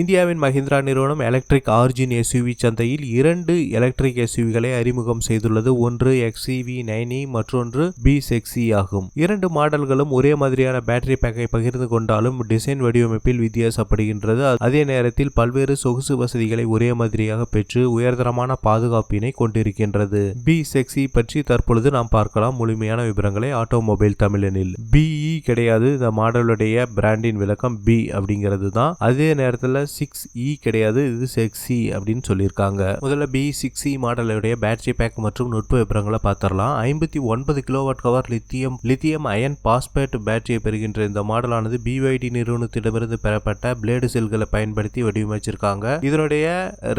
இந்தியாவின் மஹிந்திரா நிறுவனம் electric origin SUV சந்தையில் இரண்டு எலக்ட்ரிக் எஸ்யூவிகளை அறிமுகம் செய்துள்ளது. ஒன்று எக்ஸிவி நைனி மற்றொன்று பி செக்ஸி e ஆகும். இரண்டு மாடல்களும் ஒரே மாதிரியான பேட்டரி பேக்கை பகிர்ந்து கொண்டாலும் டிசைன் வடிவமைப்பில் வித்தியாசப்படுகின்றது. அதே நேரத்தில் பல்வேறு சொகுசு வசதிகளை ஒரே மாதிரியாக பெற்று உயர்தரமான பாதுகாப்பினை கொண்டிருக்கின்றது. பி செக்ஸி e பற்றி தற்பொழுது நாம் பார்க்கலாம். முழுமையான விவரங்களை ஆட்டோமொபைல் தமிழனில். பிஇ கிடையாது. இந்த மாடலுடைய பிராண்டின் விளக்கம் பி அப்படிங்கிறது தான் அதே நேரத்தில் சிக்ஸ் இ e கிடையாது இது சிக்ஸ் சி e அப்படின்னு சொல்லியிருக்காங்க. முதல்ல பி சிக்ஸ் இ மாடலுடைய பேட்டரி பேக் மற்றும் நுட்ப விபரங்களை பார்த்துடலாம். ஐம்பத்தி ஒன்பது kilowatt hour lithium lithium ion phosphate பேட்டரியை பெறுகின்ற இந்த மாடலானது பிவைடி நிறுவனத்திடமிருந்து பெறப்பட்ட பிளேடு செல்களை பயன்படுத்தி வடிவமைச்சிருக்காங்க. இதனுடைய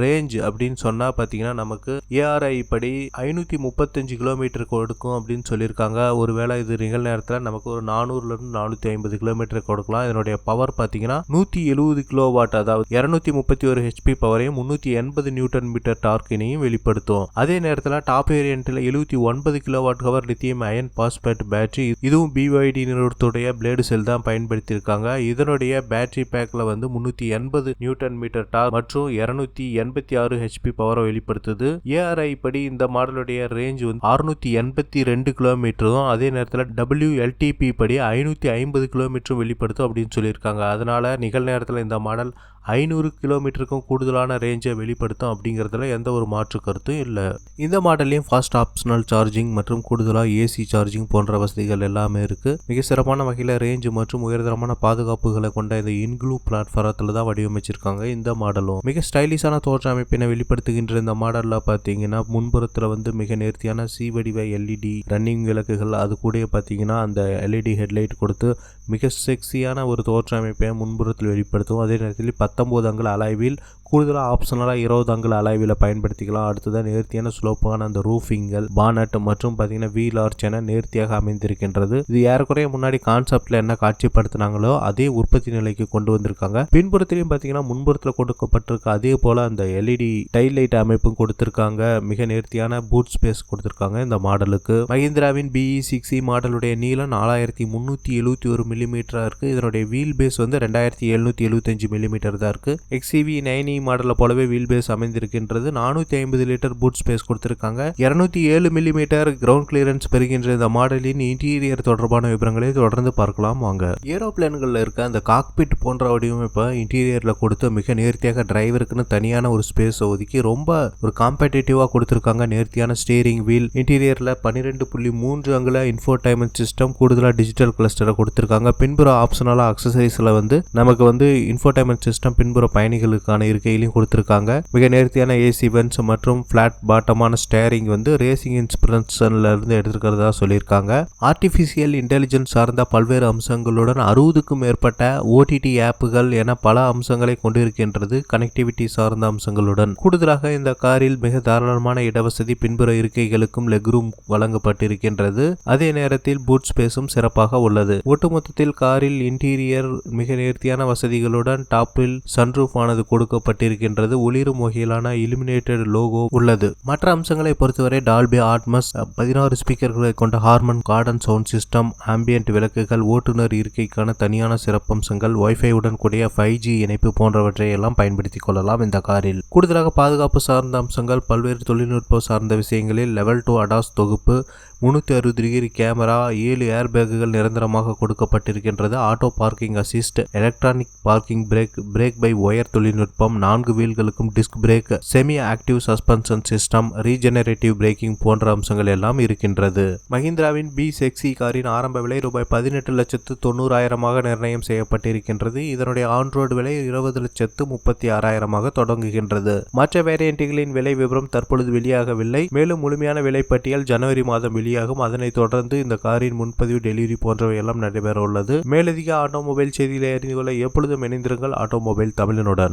ரேஞ்ச் அப்படின்னு சொன்னா பார்த்தீங்கன்னா நமக்கு ஏஆர்ஐ படி ஐநூற்றி முப்பத்தஞ்சு கிலோமீட்டர் கொடுக்கும் அப்படின்னு சொல்லியிருக்காங்க. ஒருவேளை இது நிகழ் நேரத்தில் நமக்கு ஒரு நானூறுலேருந்து நானூற்றி ஐம்பது கிலோமீட்டர் கொடுக்கலாம். இதனுடைய பவர் பார்த்தீங்கன்னா நூற்றி எழுபது கிலோவாட் அதாவது அதாவது இரநூத்தி முப்பத்தி ஒரு ஹெச்பி பவரையும் முன்னூற்றி எண்பது நியூட்டன் மீட்டர் டார்க்கினையும் வெளிப்படுத்தும். அதே நேரத்தில் டாப் வேரியண்ட்டில் எழுபத்தி ஒன்பது kilo watt hour lithium ion phosphate battery இதுவும் பிஒய்டி நிறுவனத்துடைய பிளேடு செல் தான் பயன்படுத்தியிருக்காங்க. இதனுடைய பேட்டரி பேக்கில் வந்து முந்நூற்றி எண்பது நியூட்டன் மீட்டர் டார் மற்றும் இரநூத்தி எண்பத்தி ஆறு ஹெச்பி பவரை வெளிப்படுத்துது. ஏஆர்ஐ படி இந்த மாடலுடைய ரேஞ்ச் வந்து அறுநூத்தி எண்பத்தி ரெண்டு கிலோமீட்டரும் அதே நேரத்தில் டபிள்யூ எல்டிபி படி ஐநூற்றி ஐம்பது கிலோமீட்டரும் வெளிப்படுத்தும் அப்படின்னு சொல்லியிருக்காங்க. அதனால நிகழ்நேரத்தில் இந்த மாடல் ஐநூறு கிலோமீட்டருக்கும் கூடுதலான ரேஞ்சை வெளிப்படுத்தும் அப்படிங்கிறதுல எந்த ஒரு மாற்று கருத்தும் இல்லை. இந்த மாடல்லையும் ஃபாஸ்ட் ஆப்ஷனல் சார்ஜிங் மற்றும் கூடுதலாக ஏசி சார்ஜிங் போன்ற வசதிகள் எல்லாமே இருக்குது மிக சிறப்பான வகையில் ரேஞ்சு மற்றும் உயர்தரமான பாதுகாப்புகளை கொண்ட இந்த இன்க்ளூ பிளாட்ஃபாரத்தில் தான் வடிவமைச்சிருக்காங்க இந்த மாடலும். மிக ஸ்டைலிஷான தோற்ற அமைப்பினை வெளிப்படுத்துகின்ற இந்த மாடலில் பார்த்தீங்கன்னா முன்புறத்தில் வந்து மிக நேர்த்தியான சி வடிவ எல்இடி ரன்னிங் விளக்குகள் அது கூட பார்த்தீங்கன்னா அந்த எல்இடி ஹெட்லைட் கொடுத்து மிக செக்ஸியான ஒரு தோற்ற அமைப்பை முன்புறத்தில் வெளிப்படுத்தும். அதே நேரத்தில் பத்தொம்போது அங்குல அலைவில் கூடுதலாக ஆப்ஷனலாக இருபது அங்குல அளவில் பயன்படுத்திக்கலாம். அடுத்ததான் நேர்த்தியான ஸ்லோப்பான அந்த ரூஃபிங்கள் பானட் மற்றும் பார்த்தீங்கன்னா வீல் ஆர்ச் என நேர்த்தியாக அமைந்திருக்கின்றது. இது ஏறக்குறைய முன்னாடி கான்செப்டில் என்ன காட்சிப்படுத்தினாங்களோ அதே உற்பத்தி நிலைக்கு கொண்டு வந்திருக்காங்க. பின்புறத்திலையும் பார்த்தீங்கன்னா முன்புறத்தில் கொடுக்கப்பட்டிருக்க அதே போல் அந்த எல்இடி டைல் லைட் அமைப்பும் கொடுத்திருக்காங்க. மிக நேர்த்தியான பூட் ஸ்பேஸ் கொடுத்திருக்காங்க இந்த மாடலுக்கு. மஹிந்திராவின் பிஇ சிக்ஸ் e மாடலுடைய நீளம் நாலாயிரத்தி முந்நூற்றி எழுபத்தி ஒரு மில்லிமீட்டராக இருக்குது இதனுடைய வீல் பேஸ் வந்து ரெண்டாயிரத்தி எழுநூற்றி எழுபத்தஞ்சு மில்லிமீட்டர் தான் இருக்குது எக்ஸிவி நைனி மாடலை போலவே வீல் பேஸ் அமைந்திருக்கின்றது. நானூற்றி ஐம்பது லிட்டர் பூட் ஸ்பேஸ் கொடுத்திருக்காங்க. இரநூத்தி ஏழு மில்லிமீட்டர் கிரவுண்ட் கிளியரன்ஸ் பெறுகின்ற இந்த மாடலின் இன்டீரியர் தொடர்பான விவரங்களை தொடர்ந்து பார்க்கலாம் வாங்க. ஏரோப்ளேன்களில் இருக்க அந்த காக்பிட் போன்ற வடிவமைப்பை இன்டீரியரில் கொடுத்து மிக நேர்த்தியாக டிரைவருக்குன்னு தனியான ஒரு ஸ்பேஸ் ஒதுக்கி ரொம்ப ஒரு காம்படேட்டிவாக கொடுத்துருக்காங்க. நேர்த்தியான ஸ்டீரிங் வீல் இன்டீரியரில் பன்னிரெண்டு புள்ளி மூன்று அங்குல இன்ஃபோடைன்மெண்ட் சிஸ்டம் கூடுதலாக டிஜிட்டல் கிளஸ்டரை கொடுத்துருக்காங்க. பின்புற ஆப்ஷனலாக அக்சசரிஸில் வந்து நமக்கு வந்து இன்ஃபோடைன்மெண்ட் சிஸ்டம் பின்புற பயணிகளுக்கான இருக்கையிலையும் கொடுத்துருக்காங்க. மிக நேர்த்தியான ஏசி வென்ஸ் மற்றும் ஃபிளாட் பாட்டமான ஸ்டேரிங் வந்து ரேசிங் இன்ஸ்பிரன்ஷன்ல இருந்து எடுத்துருக்கிறதா சொல்லியிருக்காங்க. ஆர்டிஃபிஷியல் இன்டெலிஜென்ஸ் சார்ந்த பல்வேறு அம்சங்களுடன் அறுபதுக்கும் மேற்பட்ட ஓடிடி ஆப்புகள் என பல அம்சங்களை கொண்டிருக்கின்றது கனெக்டிவிட்டி சார்ந்த அம்சங்களுடன். கூடுதலாக இந்த காரில் மிக தாராளமான இடவசதி பின்புற இருக்கைகளுக்கும் லெக் ரூம் வழங்கப்பட்டிருக்கின்றது. அதே நேரத்தில் பூட் ஸ்பேஸும் சிறப்பாக உள்ளது. ஒட்டுமொத்தத்தில் காரில் இன்டீரியர் மிக நேர்த்தியான வசதிகளுடன் டாப்பில் சன்ரூஃப் ஆனது கொடுக்கப்பட்டு கொடுக்கப்பட்டிருக்கின்றது ஒளிரும் வகையிலான இலுமினேட்டட் லோகோ உள்ளது. மற்ற அம்சங்களை பொறுத்தவரை டால்பி ஆட்மஸ் பதினாறு ஸ்பீக்கர்களை கொண்ட Harman Kardon sound system ambient விளக்குகள் ஓட்டுநர் இருக்கைக்கான தனியான சிறப்பம்சங்கள் வைஃபையுடன் கூடிய ஃபைவ் ஜி இணைப்பு போன்றவற்றை எல்லாம் பயன்படுத்திக் கொள்ளலாம் இந்த காரில். கூடுதலாக பாதுகாப்பு சார்ந்த அம்சங்கள் பல்வேறு தொழில்நுட்பம் சார்ந்த விஷயங்களில் லெவல் டூ அடாஸ் தொகுப்பு முன்னூற்றி அறுபது டிகிரி கேமரா ஏழு ஏர் பேக்குகள் நிரந்தரமாக கொடுக்கப்பட்டிருக்கின்றது. Auto parking assist electronic parking brake brake by wire தொழில்நுட்பம் நான்கு வீல்களுக்கும் disc brake semi active suspension system regenerative braking போன்ற அம்சங்கள் எல்லாம் இருக்கின்றது. மஹிந்திராவின் பி செக்ஸி காரின் ஆரம்ப விலை ரூபாய் பதினெட்டு லட்சத்து தொண்ணூறாயிரமாக நிர்ணயம் செய்யப்பட்டிருக்கின்றது. இதனுடைய ஆன்ரோடு விலை இருபது லட்சத்து முப்பத்தி ஆறாயிரமாக தொடங்குகின்றது. மற்ற வேரியண்ட்டுகளின் விலை விவரம் தற்பொழுது வெளியாகவில்லை. மேலும் முழுமையான விலைப்பட்டியல் ஜனவரி மாதம் வெளியாகும். அதனைத் தொடர்ந்து இந்த காரின் முன்பதிவு டெலிவரி போன்றவை எல்லாம் நடைபெற உள்ளது மேலதிக ஆட்டோமொபைல் செய்திகளை அறிந்து கொள்ள எப்பொழுதும் இணைந்திருங்கள். ஆட்டோமொபைல் தமிழனுடன்.